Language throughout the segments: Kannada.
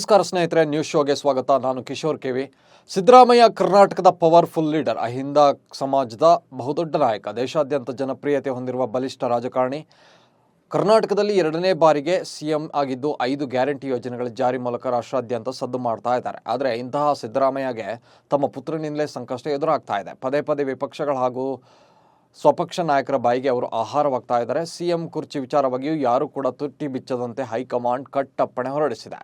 ನಮಸ್ಕಾರ ಸ್ನೇಹಿತರೆ ನ್ಯೂಸ್ ಶೋಗೆ ಸ್ವಾಗತ. ನಾನು ಕಿಶೋರ್ ಕೆವಿ ಸಿದ್ದರಾಮಯ್ಯ, ಕರ್ನಾಟಕದ ಪವರ್ಫುಲ್ ಲೀಡರ್ ಅಹಿಂದ ಸಮಾಜದ ಬಹುದೊಡ್ಡ ನಾಯಕ, ದೇಶಾದ್ಯಂತ ಜನಪ್ರಿಯತೆ ಹೊಂದಿರುವ ಬಲಿಷ್ಠ ರಾಜಕಾರಣಿ. ಕರ್ನಾಟಕದಲ್ಲಿ ಎರಡನೇ ಬಾರಿಗೆ ಸಿಎಂ ಆಗಿದ್ದು ಐದು ಗ್ಯಾರಂಟಿ ಯೋಜನೆಗಳ ಜಾರಿ ಮೂಲಕ ರಾಷ್ಟ್ರಾದ್ಯಂತ ಸದ್ದು ಮಾಡ್ತಾ ಇದ್ದಾರೆ. ಆದರೆ ಇಂತಹ ಸಿದ್ದರಾಮಯ್ಯಗೆ ತಮ್ಮ ಪುತ್ರನಿಂದಲೇ ಸಂಕಷ್ಟ ಎದುರಾಗ್ತಾ ಇದೆ. ಪದೇ ಪದೇ ವಿಪಕ್ಷಗಳ ಹಾಗೂ ಸ್ವಪಕ್ಷ ನಾಯಕರ ಬಾಯಿಗೆ ಅವರು ಆಹಾರವಾಗ್ತಾ ಇದ್ದಾರೆ. ಸಿಎಂ ಕುರ್ಚಿ ವಿಚಾರವಾಗಿಯೂ ಯಾರು ಕೂಡ ತುಟ್ಟಿ ಬಿಚ್ಚದಂತೆ ಹೈಕಮಾಂಡ್ ಕಟ್ಟಪ್ಪಣೆ ಹೊರಡಿಸಿದೆ.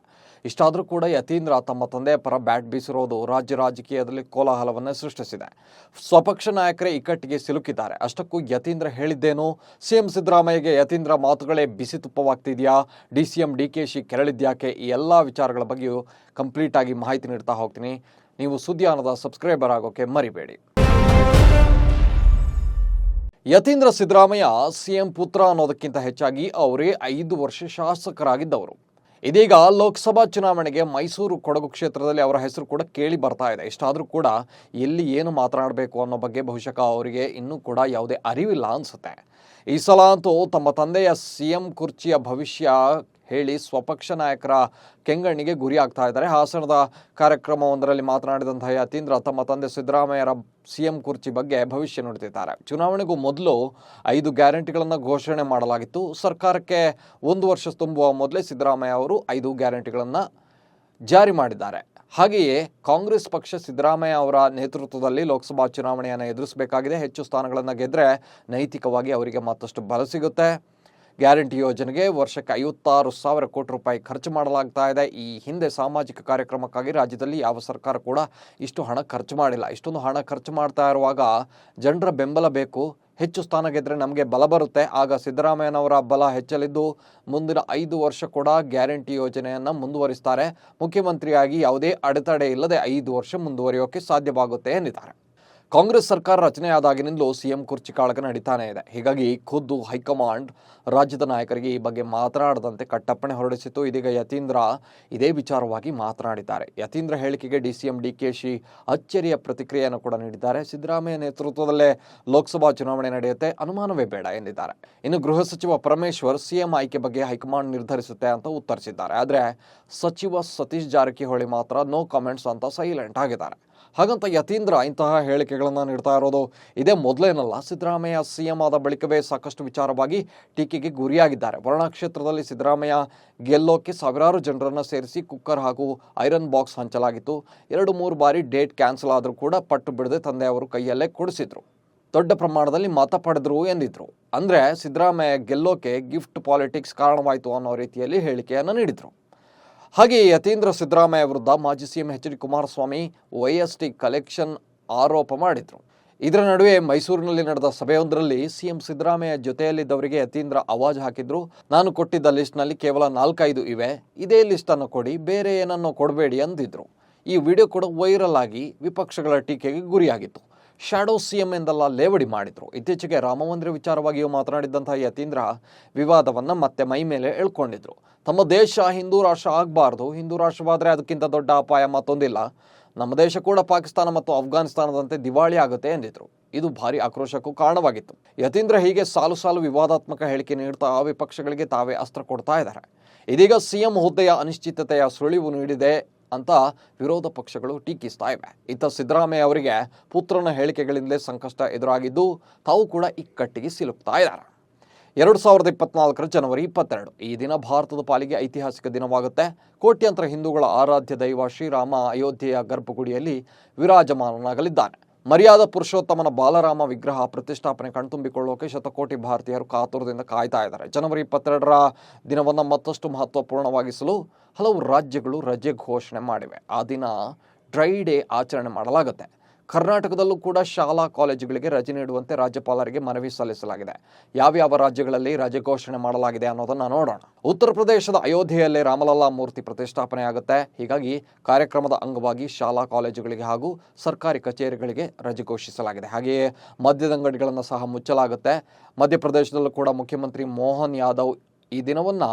ಇಷ್ಟಾದರೂ ಕೂಡ ಯತೀಂದ್ರ ತಮ್ಮ ತಂದೆಯ ಪರ ಬ್ಯಾಟ್ ಬೀಸಿರೋದು ರಾಜ್ಯ ರಾಜಕೀಯದಲ್ಲಿ ಕೋಲಾಹಲವನ್ನು ಸೃಷ್ಟಿಸಿದೆ. ಸ್ವಪಕ್ಷ ನಾಯಕರೇ ಇಕ್ಕಟ್ಟಿಗೆ ಸಿಲುಕಿದ್ದಾರೆ. ಅಷ್ಟಕ್ಕೂ ಯತೀಂದ್ರ ಹೇಳಿದ್ದೇನು? ಸಿಎಂ ಸಿದ್ದರಾಮಯ್ಯಗೆ ಯತೀಂದ್ರ ಮಾತುಗಳೇ ಬಿಸಿ ತುಪ್ಪವಾಗ್ತಿದೆಯಾ? D C M, D K Shi ಕೆರಳಿದ್ಯಾಕೆ? ಈ ಎಲ್ಲ ವಿಚಾರಗಳ ಬಗ್ಗೆಯೂ ಕಂಪ್ಲೀಟಾಗಿ ಮಾಹಿತಿ ನೀಡ್ತಾ ಹೋಗ್ತೀನಿ. ನೀವು ಸುದ್ದಿಯಾನದ ಸಬ್ಸ್ಕ್ರೈಬರ್ ಆಗೋಕ್ಕೆ ಮರಿಬೇಡಿ. ಯತೀಂದ್ರ ಸಿದ್ದರಾಮಯ್ಯ ಸಿಎಂ ಪುತ್ರ ಅನ್ನೋದಕ್ಕಿಂತ ಹೆಚ್ಚಾಗಿ ಅವರೇ ಐದು ವರ್ಷ ಶಾಸಕರಾಗಿದ್ದವರು. ಇದೀಗ ಲೋಕಸಭಾ ಚುನಾವಣೆಗೆ ಮೈಸೂರು ಕೊಡಗು ಕ್ಷೇತ್ರದಲ್ಲಿ ಅವರ ಹೆಸರು ಕೂಡ ಕೇಳಿ ಬರ್ತಾ ಇದೆ. ಇಷ್ಟಾದರೂ ಕೂಡ ಎಲ್ಲಿ ಏನು ಮಾತನಾಡಬೇಕು ಅನ್ನೋ ಬಗ್ಗೆ ಬಹುಶಃ ಅವರಿಗೆ ಇನ್ನೂ ಕೂಡ ಯಾವುದೇ ಅರಿವಿಲ್ಲ ಅನಿಸುತ್ತೆ. ಈ ಸಲ ಅಂತೂ ತಮ್ಮ ತಂದೆಯ ಸಿಎಂ ಕುರ್ಚಿಯ ಭವಿಷ್ಯ ಹೇಳಿ ಸ್ವಪಕ್ಷ ನಾಯಕರ ಕೆಂಗಣ್ಣಿಗೆ ಗುರಿ ಆಗ್ತಾ ಇದ್ದಾರೆ. ಹಾಸನದ ಕಾರ್ಯಕ್ರಮವೊಂದರಲ್ಲಿ ಮಾತನಾಡಿದಂತಹ ಯತೀಂದ್ರ, ತಮ್ಮ ತಂದೆ ಸಿದ್ದರಾಮಯ್ಯರ ಸಿಎಂ ಕುರ್ಚಿ ಬಗ್ಗೆ ಭವಿಷ್ಯ ನೋಡ್ತಿದ್ದಾರೆ ಚುನಾವಣೆಗೂ ಮೊದಲು ಐದು ಗ್ಯಾರಂಟಿಗಳನ್ನು ಘೋಷಣೆ ಮಾಡಲಾಗಿತ್ತು. ಸರ್ಕಾರಕ್ಕೆ ಒಂದು ವರ್ಷ ತುಂಬುವ ಮೊದಲೇ ಸಿದ್ದರಾಮಯ್ಯ ಅವರು ಐದು ಗ್ಯಾರಂಟಿಗಳನ್ನು ಜಾರಿ ಮಾಡಿದ್ದಾರೆ. ಹಾಗೆಯೇ ಕಾಂಗ್ರೆಸ್ ಪಕ್ಷ ಸಿದ್ದರಾಮಯ್ಯ ಅವರ ನೇತೃತ್ವದಲ್ಲಿ ಲೋಕಸಭಾ ಚುನಾವಣೆಯನ್ನು ಎದುರಿಸಬೇಕಾಗಿದೆ. ಹೆಚ್ಚು ಸ್ಥಾನಗಳನ್ನು ಗೆದ್ದರೆ ನೈತಿಕವಾಗಿ ಅವರಿಗೆ ಮತ್ತಷ್ಟು ಬಲ ಸಿಗುತ್ತೆ. ಗ್ಯಾರಂಟಿ ಯೋಜನೆಗೆ ವರ್ಷಕ್ಕೆ ಐವತ್ತಾರು ಸಾವಿರ ಕೋಟಿ ರೂಪಾಯಿ ಖರ್ಚು ಮಾಡಲಾಗ್ತಾ ಇದೆ. ಈ ಹಿಂದೆ ಸಾಮಾಜಿಕ ಕಾರ್ಯಕ್ರಮಕ್ಕಾಗಿ ರಾಜ್ಯದಲ್ಲಿ ಯಾವ ಸರ್ಕಾರ ಕೂಡ ಇಷ್ಟು ಹಣ ಖರ್ಚು ಮಾಡಿಲ್ಲ. ಇಷ್ಟೊಂದು ಹಣ ಖರ್ಚು ಮಾಡ್ತಾ ಇರುವಾಗ ಜನರ ಬೆಂಬಲ ಬೇಕು. ಹೆಚ್ಚು ಸ್ಥಾನ ಗೆದ್ದರೆ ನಮಗೆ ಬಲ ಬರುತ್ತೆ. ಆಗ ಸಿದ್ದರಾಮಯ್ಯನವರ ಬಲ ಹೆಚ್ಚಲಿದ್ದು ಮುಂದಿನ ಐದು ವರ್ಷ ಕೂಡ ಗ್ಯಾರಂಟಿ ಯೋಜನೆಯನ್ನು ಮುಂದುವರಿಸ್ತಾರೆ. ಮುಖ್ಯಮಂತ್ರಿಯಾಗಿ ಯಾವುದೇ ಅಡೆತಡೆ ಇಲ್ಲದೆ ಐದು ವರ್ಷ ಮುಂದುವರಿಯೋಕೆ ಸಾಧ್ಯವಾಗುತ್ತೆ ಎಂದಿದ್ದಾರೆ. ಕಾಂಗ್ರೆಸ್ ಸರ್ಕಾರ ರಚನೆಯಾದಾಗಿನಿಂದಲೂ ಸಿಎಂ ಕುರ್ಚಿ ಕಾಳಗ ನಡೀತಾನೆ ಇದೆ. ಹೀಗಾಗಿ ಖುದ್ದು ಹೈಕಮಾಂಡ್ ರಾಜ್ಯದ ನಾಯಕರಿಗೆ ಈ ಬಗ್ಗೆ ಮಾತನಾಡದಂತೆ ಕಟ್ಟಪ್ಪಣೆ ಹೊರಡಿಸಿತು ಇದೀಗ ಯತೀಂದ್ರ ಇದೇ ವಿಚಾರವಾಗಿ ಮಾತನಾಡಿದ್ದಾರೆ. ಯತೀಂದ್ರ ಹೇಳಿಕೆಗೆ ಡಿಸಿಎಂ ಶಿ ಅಚ್ಚರಿಯ ಪ್ರತಿಕ್ರಿಯೆಯನ್ನು ಕೂಡ ನೀಡಿದ್ದಾರೆ. ಸಿದ್ದರಾಮಯ್ಯ ನೇತೃತ್ವದಲ್ಲೇ ಲೋಕಸಭಾ ಚುನಾವಣೆ ನಡೆಯುತ್ತೆ. ಅನುಮಾನವೇ ಬೇಡ ಎಂದಿದ್ದಾರೆ. ಇನ್ನು ಗೃಹ ಸಚಿವ ಪರಮೇಶ್ವರ್ ಸಿಎಂ ಆಯ್ಕೆ ಬಗ್ಗೆ ಹೈಕಮಾಂಡ್ ನಿರ್ಧರಿಸುತ್ತೆ ಅಂತ ಉತ್ತರಿಸಿದ್ದಾರೆ. ಆದರೆ ಸಚಿವ ಸತೀಶ್ ಜಾರಕಿಹೊಳಿ ಮಾತ್ರ ನೋ ಕಾಮೆಂಟ್ಸ್ ಅಂತ ಸೈಲೆಂಟ್ ಆಗಿದ್ದಾರೆ. ಹಾಗಂತ ಯತೀಂದ್ರ ಇಂತಹ ಹೇಳಿಕೆಗಳನ್ನು ನೀಡ್ತಾ ಇರೋದು ಇದೇ ಮೊದಲೇನಲ್ಲ, ಸಿದ್ದರಾಮಯ್ಯ ಸಿಎಂ ಆದ ಬಳಿಕವೇ ಸಾಕಷ್ಟು ವಿಚಾರವಾಗಿ ಟೀಕೆಗೆ ಗುರಿಯಾಗಿದ್ದಾರೆ. ವರುಣಾ ಕ್ಷೇತ್ರದಲ್ಲಿ ಸಿದ್ದರಾಮಯ್ಯ ಗೆಲ್ಲೋಕೆ ಸಾವಿರಾರು ಜನರನ್ನು ಸೇರಿಸಿ ಕುಕ್ಕರ್ ಹಾಗೂ ಐರನ್ ಬಾಕ್ಸ್ ಹಂಚಲಾಗಿತ್ತು. ಎರಡು ಮೂರು ಬಾರಿ ಡೇಟ್ ಕ್ಯಾನ್ಸಲ್ ಆದರೂ ಕೂಡ ಪಟ್ಟು ಬಿಡದೆ ತಂದೆಯವರು ಕೈಯಲ್ಲೇ ಕೊಡಿಸಿದ್ರು. ದೊಡ್ಡ ಪ್ರಮಾಣದಲ್ಲಿ ಮತ ಪಡೆದ್ರು ಎಂದಿದ್ರು. ಅಂದರೆ ಸಿದ್ದರಾಮಯ್ಯ ಗೆಲ್ಲೋಕೆ ಗಿಫ್ಟ್ ಪಾಲಿಟಿಕ್ಸ್ ಕಾರಣವಾಯಿತು ಅನ್ನೋ ರೀತಿಯಲ್ಲಿ ಹೇಳಿಕೆಯನ್ನು ನೀಡಿದ್ರು. ಹಾಗೆ ಯತೀಂದ್ರ ಸಿದ್ದರಾಮಯ್ಯ ವಿರುದ್ಧ ಮಾಜಿ CM H D Kumaraswamy YST collection ಆರೋಪ ಮಾಡಿದ್ರು. ಇದರ ನಡುವೆ ಮೈಸೂರಿನಲ್ಲಿ ನಡೆದ ಸಭೆಯೊಂದರಲ್ಲಿ ಸಿಎಂ ಸಿದ್ದರಾಮಯ್ಯ ಜೊತೆಯಲ್ಲಿದ್ದವರಿಗೆ ಯತೀಂದ್ರ ಅವಾಜ್ ಹಾಕಿದ್ರು. ನಾನು ಕೊಟ್ಟಿದ್ದ ಲಿಸ್ಟ್ನಲ್ಲಿ ಕೇವಲ ನಾಲ್ಕೈದು ಇವೆ. ಇದೇ ಲಿಸ್ಟನ್ನು ಕೊಡಿ, ಬೇರೆ ಏನನ್ನೋ ಕೊಡಬೇಡಿ ಅಂದಿದ್ರು. ಈ ವಿಡಿಯೋ ಕೂಡ ವೈರಲ್ ಆಗಿ ವಿಪಕ್ಷಗಳ ಟೀಕೆಗೆ ಗುರಿಯಾಗಿತ್ತು. ಶಾಡೋ ಸಿಎಂ ಎಂದೆಲ್ಲ ಲೇವಡಿ ಮಾಡಿದರು. ಇತ್ತೀಚೆಗೆ ರಾಮಮಂದಿರ ವಿಚಾರವಾಗಿಯೂ ಮಾತನಾಡಿದ್ದಂಥ ಯತೀಂದ್ರ ವಿವಾದವನ್ನು ಮತ್ತೆ ಮೈ ಮೇಲೆ ಎಳ್ಕೊಂಡಿದ್ರು. ತಮ್ಮ ದೇಶ ಹಿಂದೂ ರಾಷ್ಟ್ರ ಆಗಬಾರ್ದು. ಹಿಂದೂ ರಾಷ್ಟ್ರವಾದರೆ ಅದಕ್ಕಿಂತ ದೊಡ್ಡ ಅಪಾಯ ಮತ್ತೊಂದಿಲ್ಲ. ನಮ್ಮ ದೇಶ ಕೂಡ ಪಾಕಿಸ್ತಾನ ಮತ್ತು ಅಫ್ಘಾನಿಸ್ತಾನದಂತೆ ದಿವಾಳಿ ಆಗುತ್ತೆ ಎಂದಿದ್ರು. ಇದು ಭಾರಿ ಆಕ್ರೋಶಕ್ಕೂ ಕಾರಣವಾಗಿತ್ತು. ಯತೀಂದ್ರ ಹೀಗೆ ಸಾಲು ಸಾಲು ವಿವಾದಾತ್ಮಕ ಹೇಳಿಕೆ ನೀಡ್ತಾ ವಿಪಕ್ಷಗಳಿಗೆ ತಾವೇ ಅಸ್ತ್ರ ಕೊಡ್ತಾ ಇದ್ದಾರೆ. ಇದೀಗ ಸಿಎಂ ಹುದ್ದೆಯ ಅನಿಶ್ಚಿತತೆಯ ಸುಳಿವು ನೀಡಿದೆ ಅಂತ ವಿರೋಧ ಪಕ್ಷಗಳು ಟೀಕಿಸ್ತಾ ಇವೆ. ಇತ್ತ ಸಿದ್ದರಾಮಯ್ಯ ಅವರಿಗೆ ಪುತ್ರನ ಹೇಳಿಕೆಗಳಿಂದಲೇ ಸಂಕಷ್ಟ ಎದುರಾಗಿದ್ದು ತಾವು ಕೂಡ ಇಕ್ಕಟ್ಟಿಗೆ ಸಿಲುಕ್ತಾ ಇದ್ದಾರೆ. ಎರಡು ಸಾವಿರದ ಇಪ್ಪತ್ನಾಲ್ಕರ ಜನವರಿ ಇಪ್ಪತ್ತೆರಡು, ಈ ದಿನ ಭಾರತದ ಪಾಲಿಗೆ ಐತಿಹಾಸಿಕ ದಿನವಾಗುತ್ತೆ. ಕೋಟ್ಯಂತರ ಹಿಂದೂಗಳ ಆರಾಧ್ಯ ದೈವ ಶ್ರೀರಾಮ ಅಯೋಧ್ಯೆಯ ಗರ್ಭಗುಡಿಯಲ್ಲಿ ವಿರಾಜಮಾನನಾಗಲಿದ್ದಾನೆ. ಮರ್ಯಾದ ಪುರುಷೋತ್ತಮನ ಬಾಲರಾಮ ವಿಗ್ರಹ ಪ್ರತಿಷ್ಠಾಪನೆ ಕಣ್ತುಂಬಿಕೊಳ್ಳೋಕೆ ಶತಕೋಟಿ ಭಾರತೀಯರು ಕಾತುರದಿಂದ ಕಾಯ್ತಾ ಇದ್ದಾರೆ. ಜನವರಿ ಇಪ್ಪತ್ತೆರಡರ ದಿನವನ್ನು ಮತ್ತಷ್ಟು ಮಹತ್ವಪೂರ್ಣವಾಗಿಸಲು ಹಲವು ರಾಜ್ಯಗಳು ರಜೆ ಘೋಷಣೆ ಮಾಡಿವೆ. ಆ ದಿನ ಡ್ರೈ ಡೇ ಆಚರಣೆ ಮಾಡಲಾಗುತ್ತೆ. ಕರ್ನಾಟಕದಲ್ಲೂ ಕೂಡ ಶಾಲಾ ಕಾಲೇಜುಗಳಿಗೆ ರಜೆ ನೀಡುವಂತೆ ರಾಜ್ಯಪಾಲರಿಗೆ ಮನವಿ ಸಲ್ಲಿಸಲಾಗಿದೆ. ಯಾವ್ಯಾವ ರಾಜ್ಯಗಳಲ್ಲಿ ರಜೆ ಘೋಷಣೆ ಮಾಡಲಾಗಿದೆ ಅನ್ನೋದನ್ನ ನೋಡೋಣ. ಉತ್ತರ ಪ್ರದೇಶದ ಅಯೋಧ್ಯೆಯಲ್ಲಿ ರಾಮಲಲ್ಲಾ ಮೂರ್ತಿ ಪ್ರತಿಷ್ಠಾಪನೆ ಆಗುತ್ತೆ ಹೀಗಾಗಿ ಕಾರ್ಯಕ್ರಮದ ಅಂಗವಾಗಿ ಶಾಲಾ ಕಾಲೇಜುಗಳಿಗೆ ಹಾಗೂ ಸರ್ಕಾರಿ ಕಚೇರಿಗಳಿಗೆ ರಜೆ ಘೋಷಿಸಲಾಗಿದೆ. ಹಾಗೆಯೇ ಮದ್ಯದಂಗಡಿಗಳನ್ನು ಸಹ ಮುಚ್ಚಲಾಗುತ್ತೆ. ಮಧ್ಯಪ್ರದೇಶದಲ್ಲೂ ಕೂಡ ಮುಖ್ಯಮಂತ್ರಿ ಮೋಹನ್ ಯಾದವ್ ಈ ದಿನವನ್ನು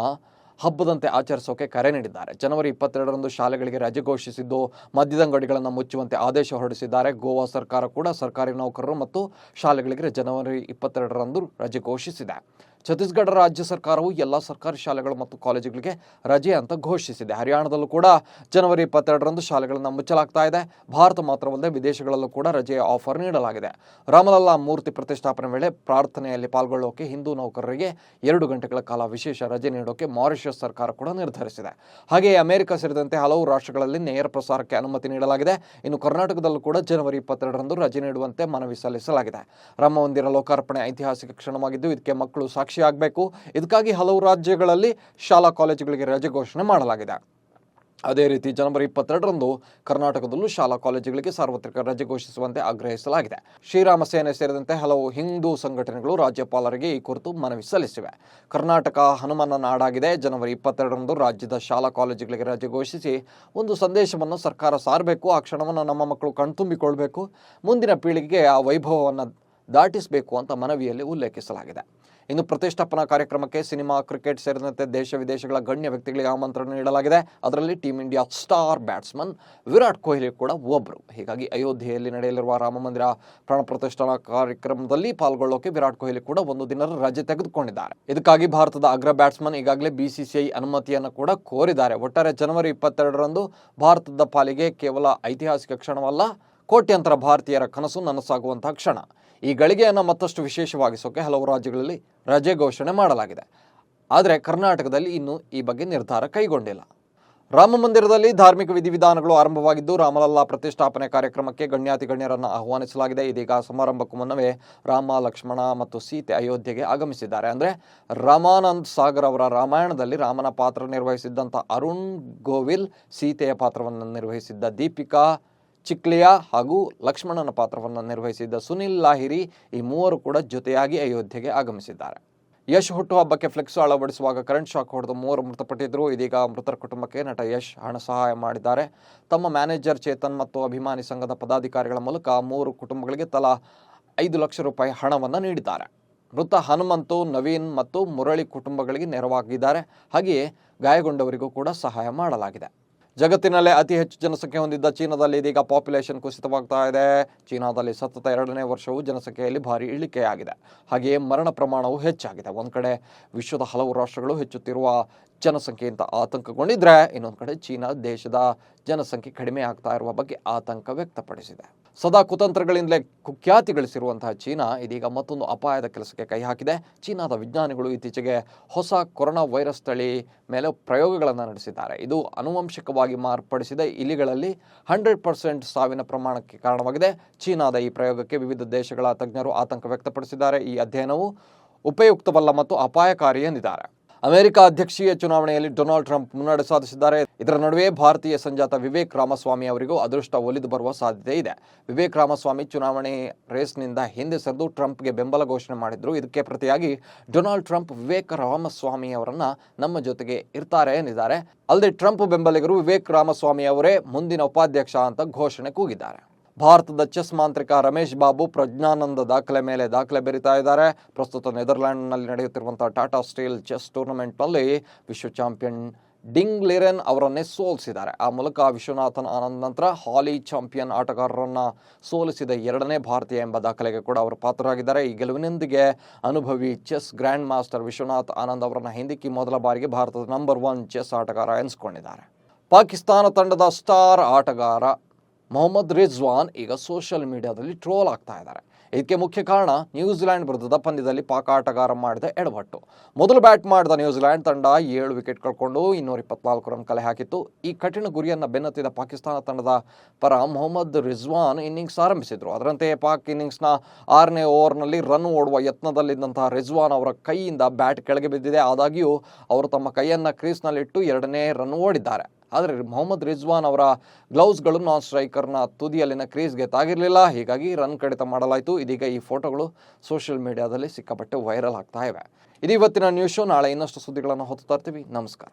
ಹಬ್ಬದಂತೆ ಆಚರಿಸೋಕೆ ಕರೆ ನೀಡಿದ್ದಾರೆ. ಜನವರಿ ಇಪ್ಪತ್ತೆರಡರಂದು ಶಾಲೆಗಳಿಗೆ ರಜೆ ಘೋಷಿಸಿದ್ದು, ಮದ್ಯದಂಗಡಿಗಳನ್ನು ಮುಚ್ಚುವಂತೆ ಆದೇಶ ಹೊರಡಿಸಿದ್ದಾರೆ. ಗೋವಾ ಸರ್ಕಾರ ಕೂಡ ಸರ್ಕಾರಿ ನೌಕರರು ಮತ್ತು ಶಾಲೆಗಳಿಗೆ ಜನವರಿ ಇಪ್ಪತ್ತೆರಡರಂದು ರಜೆ ಘೋಷಿಸಿದೆ. ಛತ್ತೀಸ್ಗಢ ರಾಜ್ಯ ಸರ್ಕಾರವು ಎಲ್ಲ ಸರ್ಕಾರಿ ಶಾಲೆಗಳು ಮತ್ತು ಕಾಲೇಜುಗಳಿಗೆ ರಜೆ ಅಂತ ಘೋಷಿಸಿದೆ. ಹರಿಯಾಣದಲ್ಲೂ ಕೂಡ ಜನವರಿ ಇಪ್ಪತ್ತೆರಡರಂದು ಶಾಲೆಗಳನ್ನು ಮುಚ್ಚಲಾಗ್ತಾ ಇದೆ. ಭಾರತ ಮಾತ್ರವಲ್ಲದೆ ವಿದೇಶಗಳಲ್ಲೂ ಕೂಡ ರಜೆಯ ಆಫರ್ ನೀಡಲಾಗಿದೆ. ರಾಮಲಲ್ಲಾ ಮೂರ್ತಿ ಪ್ರತಿಷ್ಠಾಪನೆ ವೇಳೆ ಪ್ರಾರ್ಥನೆಯಲ್ಲಿ ಪಾಲ್ಗೊಳ್ಳೋಕೆ ಹಿಂದೂ ನೌಕರರಿಗೆ ಎರಡು ಗಂಟೆಗಳ ಕಾಲ ವಿಶೇಷ ರಜೆ ನೀಡೋಕೆ ಮಾರಿಷಸ್ ಸರ್ಕಾರ ಕೂಡ ನಿರ್ಧರಿಸಿದೆ. ಹಾಗೆಯೇ ಅಮೆರಿಕ ಸೇರಿದಂತೆ ಹಲವು ರಾಷ್ಟ್ರಗಳಲ್ಲಿ ನೇರ ಪ್ರಸಾರಕ್ಕೆ ಅನುಮತಿ ನೀಡಲಾಗಿದೆ. ಇನ್ನು ಕರ್ನಾಟಕದಲ್ಲೂ ಕೂಡ ಜನವರಿ ಇಪ್ಪತ್ತೆರಡರಂದು ರಜೆ ನೀಡುವಂತೆ ಮನವಿ ಸಲ್ಲಿಸಲಾಗಿದೆ. ರಾಮ ಮಂದಿರ ಲೋಕಾರ್ಪಣೆ ಐತಿಹಾಸಿಕ ಕ್ಷಣವಾಗಿದ್ದು, ಇದಕ್ಕೆ ಮಕ್ಕಳು ಸಾಕ್ಷಿಯಾಗಬೇಕು ಇದಕ್ಕಾಗಿ ಹಲವು ರಾಜ್ಯಗಳಲ್ಲಿ ಶಾಲಾ ಕಾಲೇಜುಗಳಿಗೆ ರಜೆ ಘೋಷಣೆ ಮಾಡಲಾಗಿದೆ. ಅದೇ ರೀತಿ ಜನವರಿ ಇಪ್ಪತ್ತೆರಡರಂದು ಕರ್ನಾಟಕದಲ್ಲೂ ಶಾಲಾ ಕಾಲೇಜುಗಳಿಗೆ ಸಾರ್ವತ್ರಿಕ ರಜೆ ಘೋಷಿಸುವಂತೆ ಆಗ್ರಹಿಸಲಾಗಿದೆ. ಶ್ರೀರಾಮ ಸೇನೆ ಸೇರಿದಂತೆ ಹಲವು ಹಿಂದೂ ಸಂಘಟನೆಗಳು ರಾಜ್ಯಪಾಲರಿಗೆ ಈ ಕುರಿತು ಮನವಿ ಸಲ್ಲಿಸಿವೆ. ಕರ್ನಾಟಕ ಹನುಮನ ನಾಡಾಗಿದೆ. ಜನವರಿ ಇಪ್ಪತ್ತೆರಡರಂದು ರಾಜ್ಯದ ಶಾಲಾ ಕಾಲೇಜುಗಳಿಗೆ ರಜೆ ಘೋಷಿಸಿ ಒಂದು ಸಂದೇಶವನ್ನು ಸರ್ಕಾರ ಸಾರಬೇಕು, ಆ ಕ್ಷಣವನ್ನು ನಮ್ಮ ಮಕ್ಕಳು ಕಣ್ತುಂಬಿಕೊಳ್ಬೇಕು, ಮುಂದಿನ ಪೀಳಿಗೆಗೆ ಆ ವೈಭವವನ್ನು ದಾಟಿಸಬೇಕು ಅಂತ ಮನವಿಯಲ್ಲಿ ಉಲ್ಲೇಖಿಸಲಾಗಿದೆ. ಇನ್ನು ಪ್ರತಿಷ್ಠಾಪನಾ ಕಾರ್ಯಕ್ರಮಕ್ಕೆ ಸಿನಿಮಾ, ಕ್ರಿಕೆಟ್ ಸೇರಿದಂತೆ ದೇಶ ವಿದೇಶಗಳ ಗಣ್ಯ ವ್ಯಕ್ತಿಗಳಿಗೆ ಆಮಂತ್ರಣ ನೀಡಲಾಗಿದೆ. ಅದರಲ್ಲಿ team India star batsman Virat Kohli ಕೂಡ ಒಬ್ಬರು ಹೀಗಾಗಿ ಅಯೋಧ್ಯೆಯಲ್ಲಿ ನಡೆಯಲಿರುವ ರಾಮ ಮಂದಿರ ಪ್ರಾಣ ಪ್ರತಿಷ್ಠಾನ ಕಾರ್ಯಕ್ರಮದಲ್ಲಿ ಪಾಲ್ಗೊಳ್ಳೋಕೆ ವಿರಾಟ್ ಕೊಹ್ಲಿ ಕೂಡ ಒಂದು ದಿನ ರಜೆ ತೆಗೆದುಕೊಂಡಿದ್ದಾರೆ. ಇದಕ್ಕಾಗಿ ಭಾರತದ ಅಗ್ರ ಬ್ಯಾಟ್ಸ್ಮನ್ ಈಗಾಗಲೇ ಬಿಸಿಸಿಐ ಅನುಮತಿಯನ್ನು ಕೂಡ ಕೋರಿದ್ದಾರೆ. ಒಟ್ಟಾರೆ ಜನವರಿ ಇಪ್ಪತ್ತೆರಡರಂದು ಭಾರತದ ಪಾಲಿಗೆ ಕೇವಲ ಐತಿಹಾಸಿಕ ಕ್ಷಣವಲ್ಲ, ಕೋಟ್ಯಂತರ ಭಾರತೀಯರ ಕನಸು ನನಸಾಗುವಂತಹ ಕ್ಷಣ. ಈ ಗಳಿಗೆಯನ್ನು ಮತ್ತಷ್ಟು ವಿಶೇಷವಾಗಿಸೋಕೆ ಹಲವು ರಾಜ್ಯಗಳಲ್ಲಿ ರಜೆ ಘೋಷಣೆ ಮಾಡಲಾಗಿದೆ. ಆದರೆ ಕರ್ನಾಟಕದಲ್ಲಿ ಇನ್ನೂ ಈ ಬಗ್ಗೆ ನಿರ್ಧಾರ ಕೈಗೊಂಡಿಲ್ಲ. ರಾಮ ಮಂದಿರದಲ್ಲಿ ಧಾರ್ಮಿಕ ವಿಧಿವಿಧಾನಗಳು ಆರಂಭವಾಗಿದ್ದು ರಾಮಲಲ್ಲಾ ಪ್ರತಿಷ್ಠಾಪನೆ ಕಾರ್ಯಕ್ರಮಕ್ಕೆ ಗಣ್ಯಾತಿ ಗಣ್ಯರನ್ನು ಆಹ್ವಾನಿಸಲಾಗಿದೆ. ಇದೀಗ ಸಮಾರಂಭಕ್ಕೂ ಮುನ್ನವೇ ರಾಮ, ಲಕ್ಷ್ಮಣ ಮತ್ತು ಸೀತೆ ಅಯೋಧ್ಯೆಗೆ ಆಗಮಿಸಿದ್ದಾರೆ. ಅಂದರೆ ರಾಮಾನಂದ್ ಸಾಗರ್ ಅವರ ರಾಮಾಯಣದಲ್ಲಿ ರಾಮನ ಪಾತ್ರ ನಿರ್ವಹಿಸಿದ್ದಂಥ ಅರುಣ್ ಗೋವಿಲ್ ಸೀತೆಯ ಪಾತ್ರವನ್ನು ನಿರ್ವಹಿಸಿದ್ದ ದೀಪಿಕಾ ಚಿಕ್ಲಿಯಾ ಹಾಗೂ ಲಕ್ಷ್ಮಣನ ಪಾತ್ರವನ್ನು ನಿರ್ವಹಿಸಿದ್ದ ಸುನಿಲ್ ಲಾಹಿರಿ ಈ ಮೂವರು ಕೂಡ ಜೊತೆಯಾಗಿ ಅಯೋಧ್ಯೆಗೆ ಆಗಮಿಸಿದ್ದಾರೆ. ಯಶ್ ಹುಟ್ಟುಹಬ್ಬಕ್ಕೆ ಫ್ಲೆಕ್ಸ್ ಅಳವಡಿಸುವಾಗ ಕರೆಂಟ್ ಶಾಕ್ ಹೊಡೆದು ಮೂವರು ಮೃತಪಟ್ಟಿದ್ದರು ಇದೀಗ ಮೃತರ ಕುಟುಂಬಕ್ಕೆ ನಟ ಯಶ್ ಹಣ ಸಹಾಯ ಮಾಡಿದ್ದಾರೆ. ತಮ್ಮ ಮ್ಯಾನೇಜರ್ ಚೇತನ್ ಮತ್ತು ಅಭಿಮಾನಿ ಸಂಘದ ಪದಾಧಿಕಾರಿಗಳ ಮೂಲಕ ಮೂರು ಕುಟುಂಬಗಳಿಗೆ ತಲಾ ಐದು ಲಕ್ಷ ರೂಪಾಯಿ ಹಣವನ್ನು ನೀಡಿದ್ದಾರೆ. ಮೃತ ಹನುಮಂತು, ನವೀನ್ ಮತ್ತು ಮುರಳಿ ಕುಟುಂಬಗಳಿಗೆ ನೆರವಾಗಿದ್ದಾರೆ. ಹಾಗೆಯೇ ಗಾಯಗೊಂಡವರಿಗೂ ಕೂಡ ಸಹಾಯ ಮಾಡಲಾಗಿದೆ. ಜಗತ್ತಿನಲ್ಲೇ ಅತಿ ಹೆಚ್ಚು ಜನಸಂಖ್ಯೆ ಹೊಂದಿದ್ದ ಚೀನಾದಲ್ಲಿ ಇದೀಗ ಪಾಪ್ಯುಲೇಷನ್ ಕುಸಿತವಾಗ್ತಾ ಇದೆ. ಚೀನಾದಲ್ಲಿ ಸತತ ಎರಡನೇ ವರ್ಷವೂ ಜನಸಂಖ್ಯೆಯಲ್ಲಿ ಭಾರಿ ಇಳಿಕೆಯಾಗಿದೆ. ಹಾಗೆಯೇ ಮರಣ ಪ್ರಮಾಣವು ಹೆಚ್ಚಾಗಿದೆ. ಒಂದು ಕಡೆ ವಿಶ್ವದ ಹಲವು ರಾಷ್ಟ್ರಗಳು ಹೆಚ್ಚುತ್ತಿರುವ ಜನಸಂಖ್ಯೆಯಿಂದ ಆತಂಕಗೊಂಡಿದ್ರೆ, ಇನ್ನೊಂದು ಕಡೆ ಚೀನಾ ದೇಶದ ಜನಸಂಖ್ಯೆ ಕಡಿಮೆ ಆಗ್ತಾ ಇರುವ ಬಗ್ಗೆ ಆತಂಕ ವ್ಯಕ್ತಪಡಿಸಿದೆ. ಸದಾ ಕುತಂತ್ರಗಳಿಂದಲೇ ಕುಖ್ಯಾತಿ ಗಳಿಸಿರುವಂತಹ ಚೀನಾ ಇದೀಗ ಮತ್ತೊಂದು ಅಪಾಯದ ಕೆಲಸಕ್ಕೆ ಕೈ ಹಾಕಿದೆ. ಚೀನಾದ ವಿಜ್ಞಾನಿಗಳು ಇತ್ತೀಚೆಗೆ ಹೊಸ ಕೊರೋನಾ ವೈರಸ್ ತಳಿ ಮೇಲೆ ಪ್ರಯೋಗಗಳನ್ನು ನಡೆಸಿದ್ದಾರೆ. ಇದು ಅನುವಂಶಿಕವಾಗಿ ಮಾರ್ಪಡಿಸಿದ ಇಲಿಗಳಲ್ಲಿ ಹಂಡ್ರೆಡ್ ಪರ್ಸೆಂಟ್ ಸಾವಿನ ಪ್ರಮಾಣಕ್ಕೆ ಕಾರಣವಾಗಿದೆ. ಚೀನಾದ ಈ ಪ್ರಯೋಗಕ್ಕೆ ವಿವಿಧ ದೇಶಗಳ ತಜ್ಞರು ಆತಂಕ ವ್ಯಕ್ತಪಡಿಸಿದ್ದಾರೆ. ಈ ಅಧ್ಯಯನವು ಉಪಯುಕ್ತವಲ್ಲ ಮತ್ತು ಅಪಾಯಕಾರಿ ಎಂದಿದ್ದಾರೆ. ಅಮೆರಿಕ ಅಧ್ಯಕ್ಷೀಯ ಚುನಾವಣೆಯಲ್ಲಿ ಡೊನಾಲ್ಡ್ ಟ್ರಂಪ್ ಮುನ್ನಡೆ ಸಾಧಿಸಿದ್ದಾರೆ. ಇದರ ನಡುವೆ ಭಾರತೀಯ ಸಂಜಾತ ವಿವೇಕ್ ರಾಮಸ್ವಾಮಿ ಅವರಿಗೂ ಅದೃಷ್ಟ ಒಲಿದು ಬರುವ ಸಾಧ್ಯತೆ ಇದೆ. ವಿವೇಕ್ ರಾಮಸ್ವಾಮಿ ಚುನಾವಣೆ ರೇಸ್ನಿಂದ ಹಿಂದೆ ಸರಿದು ಟ್ರಂಪ್ಗೆ ಬೆಂಬಲ ಘೋಷಣೆ ಮಾಡಿದ್ರು. ಇದಕ್ಕೆ ಪ್ರತಿಯಾಗಿ ಡೊನಾಲ್ಡ್ ಟ್ರಂಪ್, ವಿವೇಕ್ ರಾಮಸ್ವಾಮಿ ಅವರನ್ನ ನಮ್ಮ ಜೊತೆಗೆ ಇರ್ತಾರೆ ಎಂದಿದ್ದಾರೆ. ಅಲ್ಲದೆ ಟ್ರಂಪ್ ಬೆಂಬಲಿಗರು ವಿವೇಕ್ ರಾಮಸ್ವಾಮಿ ಅವರೇ ಮುಂದಿನ ಉಪಾಧ್ಯಕ್ಷ ಅಂತ ಘೋಷಣೆ ಕೂಗಿದ್ದಾರೆ. ಭಾರತದ ಚೆಸ್ ಮಾಂತ್ರಿಕ ರಮೇಶ್ ಬಾಬು ಪ್ರಜ್ಞಾನಂದ ದಾಖಲೆ ಮೇಲೆ ದಾಖಲೆ ಬೆರೀತಾ ಇದ್ದಾರೆ. ಪ್ರಸ್ತುತ ನೆದರ್ಲ್ಯಾಂಡ್ನಲ್ಲಿ ನಡೆಯುತ್ತಿರುವಂಥ ಟಾಟಾ ಸ್ಟೀಲ್ ಚೆಸ್ ಟೂರ್ನಮೆಂಟ್ನಲ್ಲಿ ವಿಶ್ವ ಚಾಂಪಿಯನ್ ಡಿಂಗ್ ಲಿರೆನ್ ಅವರನ್ನೇ ಸೋಲಿಸಿದ್ದಾರೆ. ಆ ಮೂಲಕ ವಿಶ್ವನಾಥನ್ ಆನಂದ್ ನಂತರ ಹಾಲಿ ಚಾಂಪಿಯನ್ ಆಟಗಾರರನ್ನ ಸೋಲಿಸಿದ ಎರಡನೇ ಭಾರತೀಯ ಎಂಬ ದಾಖಲೆಗೆ ಕೂಡ ಅವರು ಪಾತ್ರರಾಗಿದ್ದಾರೆ. ಈ ಗೆಲುವಿನೊಂದಿಗೆ ಅನುಭವಿ chess grand master Vishwanath Anand ಅವರನ್ನು ಹಿಂದಿಕ್ಕಿ ಮೊದಲ ಬಾರಿಗೆ ಭಾರತದ ನಂಬರ್ ಒನ್ ಚೆಸ್ ಆಟಗಾರ ಎನಿಸಿಕೊಂಡಿದ್ದಾರೆ. ಪಾಕಿಸ್ತಾನ ತಂಡದ ಸ್ಟಾರ್ ಆಟಗಾರ ಮೊಹಮ್ಮದ್ ರಿಜ್ವಾನ್ ಈಗ ಸೋಷಿಯಲ್ ಮೀಡಿಯಾದಲ್ಲಿ ಟ್ರೋಲ್ ಆಗ್ತಾ ಇದ್ದಾರೆ. ಇದಕ್ಕೆ ಮುಖ್ಯ ಕಾರಣ ನ್ಯೂಜಿಲೆಂಡ್ ವಿರುದ್ಧದ ಪಂದ್ಯದಲ್ಲಿ ಪಾಕ್ ಆಟಗಾರ ಮಾಡಿದ ಎಡವಟ್ಟು. ಮೊದಲು ಬ್ಯಾಟ್ ಮಾಡಿದ ನ್ಯೂಜಿಲೆಂಡ್ ತಂಡ ಏಳು ವಿಕೆಟ್ ಕಳ್ಕೊಂಡು ಇನ್ನೂರ ಇಪ್ಪತ್ನಾಲ್ಕು ರನ್ ಕಲೆ ಹಾಕಿತ್ತು. ಈ ಕಠಿಣ ಗುರಿಯನ್ನು ಬೆನ್ನತ್ತಿದ ಪಾಕಿಸ್ತಾನ ತಂಡದ ಪರ ಮೊಹಮ್ಮದ್ ರಿಜ್ವಾನ್ ಇನ್ನಿಂಗ್ಸ್ ಆರಂಭಿಸಿದರು. ಅದರಂತೆ ಪಾಕ್ ಇನ್ನಿಂಗ್ಸ್ನ ಆರನೇ ಓವರ್ನಲ್ಲಿ ರನ್ ಓಡುವ ಯತ್ನದಲ್ಲಿದ್ದಂತಹ ರಿಜ್ವಾನ್ ಅವರ ಕೈಯಿಂದ ಬ್ಯಾಟ್ ಕೆಳಗೆ ಬಿದ್ದಿದೆ. ಆದಾಗ್ಯೂ ಅವರು ತಮ್ಮ ಕೈಯನ್ನು ಕ್ರೀಸ್ನಲ್ಲಿಟ್ಟು ಎರಡನೇ ರನ್ ಓಡಿದ್ದಾರೆ. ಆದರೆ ಮೊಹಮ್ಮದ್ ರಿಜ್ವಾನ್ ಅವರ ಗ್ಲೌಸ್ಗಳು ನಾನ್ ಸ್ಟ್ರೈಕರ್ನ ತುದಿಯಲ್ಲಿನ ಕ್ರೀಸ್ಗೆ ತಾಗಿರಲಿಲ್ಲ. ಹೀಗಾಗಿ ರನ್ ಕಡಿತ ಮಾಡಲಾಯಿತು. ಇದೀಗ ಈ ಫೋಟೋಗಳು ಸೋಷಿಯಲ್ ಮೀಡಿಯಾದಲ್ಲಿ ಸಿಕ್ಕಾಪಟ್ಟೆ ವೈರಲ್ ಆಗ್ತಾ ಇವೆ. ಇದು ಇವತ್ತಿನ ನ್ಯೂಸ್ ಶೋ. ನಾಳೆ ಇನ್ನಷ್ಟು ಸುದ್ದಿಗಳನ್ನು ಹೊತ್ತು ತರ್ತೀವಿ. ನಮಸ್ಕಾರ.